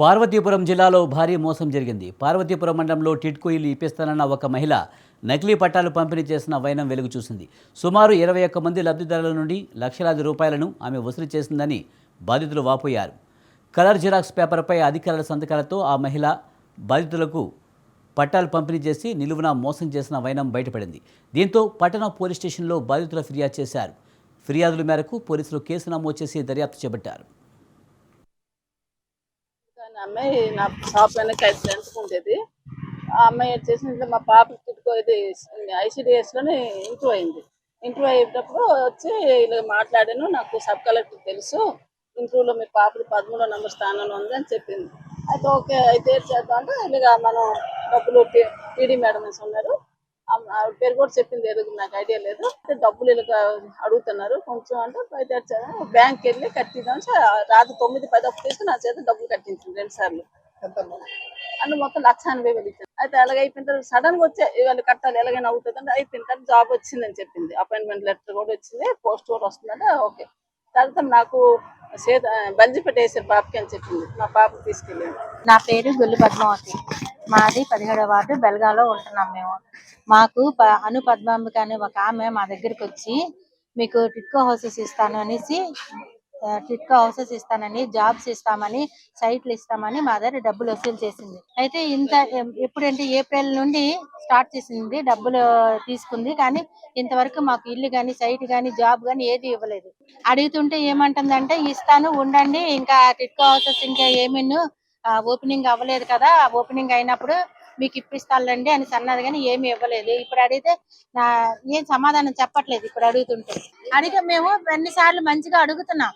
పార్వతీపురం జిల్లాలో భారీ మోసం జరిగింది. పార్వతీపురం మండలంలో టిట్కోయిలు ఇప్పిస్తానన్న ఒక మహిళ నకిలీ పట్టాలు పంపిణీ చేసిన వైనం వెలుగు చూసింది. సుమారు ఇరవై ఒక్క మంది లబ్ధిదారుల నుండి లక్షలాది రూపాయలను ఆమె వసూలు చేసిందని బాధితులు వాపోయారు. కలర్ జిరాక్స్ పేపర్పై అధికారుల సంతకాలతో ఆ మహిళ బాధితులకు పట్టాలు పంపిణీ చేసి నిలువున మోసం చేసిన వైనం బయటపడింది. దీంతో పట్టణ పోలీస్ స్టేషన్లో బాధితుల ఫిర్యాదు చేశారు. ఫిర్యాదుల మేరకు పోలీసులు కేసు నమోదు చేసి దర్యాప్తు చేపట్టారు. కానీ అమ్మాయి నా షాప్ వెనక ఫ్రెండ్స్ ఉండేది. ఆ అమ్మాయి వచ్చేసి మా పాప తిట్టుకో ఇది ఐసీడిఎస్లోనే ఇంటర్వ్యూ అయింది. ఇంటర్వ్యూ అయ్యేటప్పుడు వచ్చి ఇలా మాట్లాడాను నాకు సబ్ కలెక్టర్ తెలుసు ఇంటర్వ్యూలో మీ పాపది పదమూడో నెంబర్ స్థానంలో ఉంది అని చెప్పింది. అయితే ఓకే అయితే చేద్దాం అంటే ఇలాగ మనం డబ్బులు టీడీ మేడం అనేసి ఉన్నారు. ఆవిడ పేరు కూడా చెప్పింది ఏదో నాకు ఐడియా లేదు. అయితే డబ్బులు ఇలా అడుగుతున్నారు. కొంచెం అంటే అయితే బ్యాంక్ వెళ్ళి కట్టిద్దాం రాత్రి తొమ్మిది పది అప్పు తీసుకుని నా చేత డబ్బులు కట్టించింది రెండు సార్లు. అంటే మొత్తం లక్ష ఎనభై వేలు ఇచ్చాను అయితే అలాగే అయిపోయిన తర్వాత సడన్గా వచ్చే ఇవాళ కట్టాలి ఎలాగైనా అవుతుంది అంటే అయిపోయిన తర్వాత జాబ్ వచ్చిందని చెప్పింది. అపాయింట్మెంట్ లెటర్ కూడా వచ్చింది పోస్ట్ కూడా వస్తుందంటే ఓకే తర్వాత నాకు సేద బంజి పెట్టేసారు పాపకి అని చెప్పింది. మా పాపకి తీసుకెళ్ళింది నా పేరు గొల్లి పద్మావతి. మాది పదిహేడవ వార్డు బెల్గాలో ఉంటున్నాం మేము. మాకు ప- అను పద్మాంబిక అనే ఒక ఆమె మా దగ్గరికి వచ్చి మీకు టిట్కో హౌసెస్ ఇస్తాను అనేసి టిట్కో హౌసెస్ ఇస్తానని జాబ్స్ ఇస్తామని సైట్లు ఇస్తామని మా దగ్గర డబ్బులు వసూలు చేసింది. అయితే ఇంత ఎప్పుడంటే ఏప్రిల్ నుండి స్టార్ట్ చేసింది డబ్బులు తీసుకుంది. కానీ ఇంతవరకు మాకు ఇల్లు కానీ సైట్ కానీ జాబ్ కానీ ఏది ఇవ్వలేదు. అడుగుతుంటే ఏమంటుందంటే ఇస్తాను ఉండండి ఇంకా టిట్కో హౌసెస్ ఇంకా ఏమీను ఓపెనింగ్ అవ్వలేదు కదా ఓపెనింగ్ అయినప్పుడు మీకు ఇప్పిస్తానులేండి అని అన్నది కానీ ఏమి ఇవ్వలేదు. ఇప్పుడు అడిగితే నా ఏం సమాధానం చెప్పట్లేదు ఇప్పుడు అడుగుతుంటే. అడిగే మేము ఎన్నిసార్లు మంచిగా అడుగుతున్నాం.